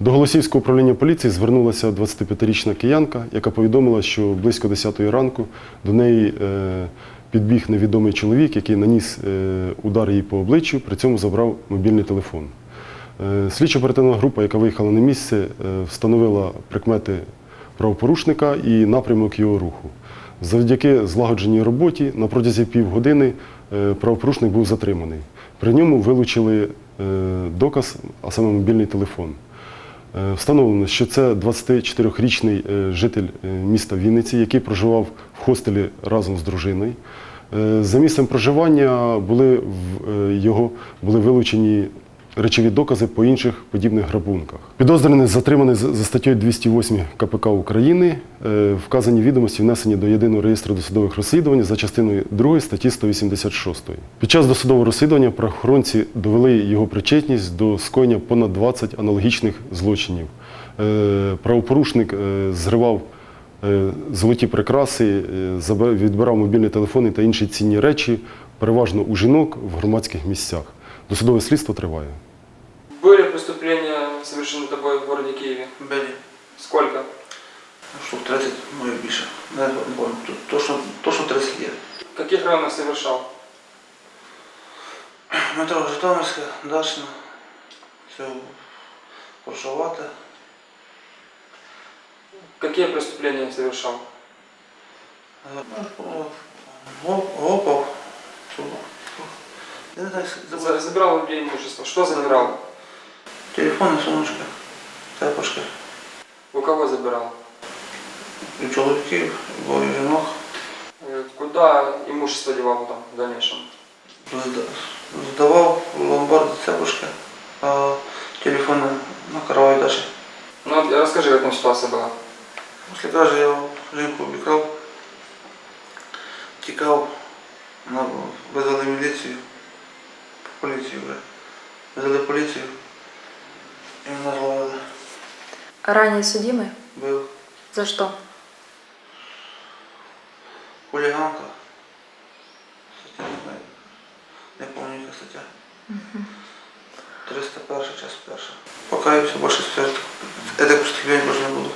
До Голосівського управління поліції звернулася 25-річна киянка, яка повідомила, що близько 10 ранку до неї е, підбіг невідомий чоловік, який наніс е, удар їй по обличчю, при цьому забрав мобільний телефон. Е, Слідчо-оперативна група, яка виїхала на місце, встановила прикмети правопорушника і напрямок його руху. Завдяки злагодженій роботі на протязі півгодини правопорушник був затриманий. При ньому вилучили доказ, а саме мобільний телефон. Е, Встановлено, що це 24-річний е, житель е, міста Вінниці, який проживав в хостелі разом з дружиною. За місцем проживання були його були вилучені речові докази по інших подібних грабунках. Підозрюваний затриманий за статтею 208 КПК України. Е, Вказані відомості внесені до єдиного реєстру досудових розслідувань за частиною 2 статті 186. Під час досудового розслідування правоохоронці довели його причетність до скоєння понад 20 аналогічних злочинів. Е, Правопорушник е, зривав золоті прикраси, відбирав мобільні телефони та інші цінні речі, переважно у жінок в громадських місцях. Досудове слідство триває. Были преступления совершены тобой в городе Киеве? Белі. Сколько? Штук 30, може більше. Не пам'ятаю. Точно, точно 30 є. В каких районах совершал? Метро Житомирське, Дачна, все Коршовате. Какие преступления совершал? Гопав. Я не знаю, За- забрав Забирал у людей имущество. Что забирал? телефони, сумочка, тепошки. У кого забирал? І чоловіків, і двоє жінок. Э, Куда имущество девал потом в дальнейшем? Зда- Здавав в ломбард цепушки, а телефони на каравай дачі. Ну, вот расскажи, как там ситуация была. Після каже, я жінку обікрав, тікав, на- визвали міліцію, поліцію вже. Визвали поліцію Ранее судимый? Был. За что? Хулиганка. Статья не знаю. Не помню, яка стаття. 301 час перша. Покаюся, більше ствердити. Я так більше не буду.